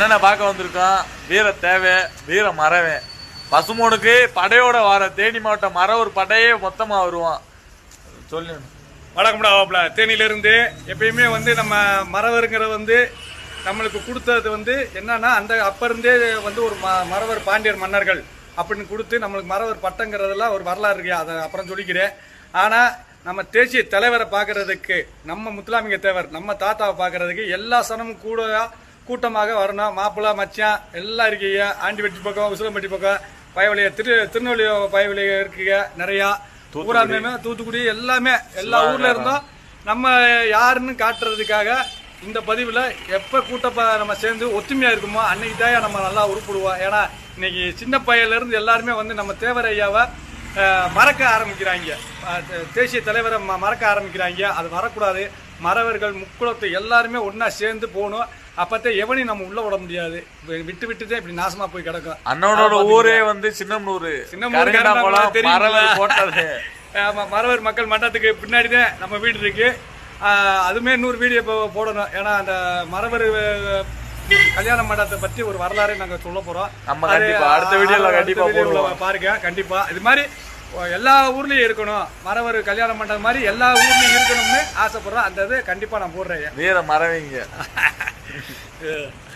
என்னென்ன பார்க்க வந்திருக்கோம் வீர தேவை வீர மறவே. பசுமோனுக்கு படையோட வர தேனி மாவட்டம் மர ஒரு படையே மொத்தமாக வருவான். சொல்லு. வணக்கம்டா வாப்பில் தேனியிலிருந்து எப்பயுமே வந்து நம்ம மறவருங்கிறது வந்து நம்மளுக்கு கொடுத்தது வந்து என்னன்னா அந்த அப்போ இருந்தே வந்து ஒரு ம- மறவர் பாண்டியர் மன்னர்கள் அப்படின்னு கொடுத்து நம்மளுக்கு மறவர் பட்டங்கிறதெல்லாம் ஒரு வரலாறு இருக்கு. அதை அப்புறம் சொல்லிக்கிறேன். ஆனால் நம்ம தேசிய தலைவரை பார்க்கறதுக்கு நம்ம முத்துலாமிங்க தேவர் நம்ம தாத்தாவை பார்க்கறதுக்கு எல்லா சனமும் கூட கூட்டமாக வரணும் மாப்பிள்ளை மச்சான் எல்லாம் இருக்கீங்க. ஆண்டிவெட்டி பக்கம் உசிலம்பட்டி பக்கம். பயவழிய திரு திருநெல்வேலி பயவழிய இருக்குங்க நிறையா. ஊராமே தூத்துக்குடி எல்லாமே எல்லா ஊர்ல இருந்தோம் நம்ம யாருன்னு காட்டுறதுக்காக இந்த பதிவில் எப்போ கூட்டப்ப நம்ம சேர்ந்து ஒத்துமையாக இருக்குமோ அன்னைக்கு தான் நம்ம நல்லா உருப்பிடுவோம். ஏன்னா இன்னைக்கு சின்ன பையன்லேருந்து எல்லாருமே வந்து நம்ம தேவர் ஐயாவை அஹ், மறக்க ஆரம்பிக்கிறாங்க. தேசிய தலைவரை ம மறக்க ஆரம்பிக்கிறாங்க. அது வரக்கூடாது. மறவர்கள் முக்குளத்து எல்லாருமே ஒன்றா சேர்ந்து போகணும். அப்போத்தான் எவனையும் நம்ம உள்ள விட முடியாது. விட்டு விட்டு தான் இப்படி நாசமாக போய் கிடக்கும். அண்ணனோட ஊரே வந்து சின்னம்னூர். சின்னமனூர் தெரியுமா? மரவர் போட்டது ஆமா, மறவர் மக்கள் மன்றத்துக்கு பின்னாடி தான் நம்ம வீடு இருக்கு. அதுமே இன்னொரு வீடியோ இப்போ போடணும். ஏன்னா அந்த மறவர் அஹ், கல்யாண மண்டபத்தை பற்றி ஒரு வரலாறு நாங்க சொல்ல போறோம். நம்ம அது, கண்டிப்பா, அடுத்த வீடியோல கண்டிப்பா போடுவோம். பாருங்க கண்டிப்பா. இது மாதிரி எல்லா ஊர்லயும் இருக்கணும். மறவர் கல்யாண மண்டபம் மாதிரி எல்லா ஊர்லயும் இருக்கணும்னு ஆசைப்படுறோம். அந்த இது கண்டிப்பா நான் போடுறேன். வீர மறவைங்க.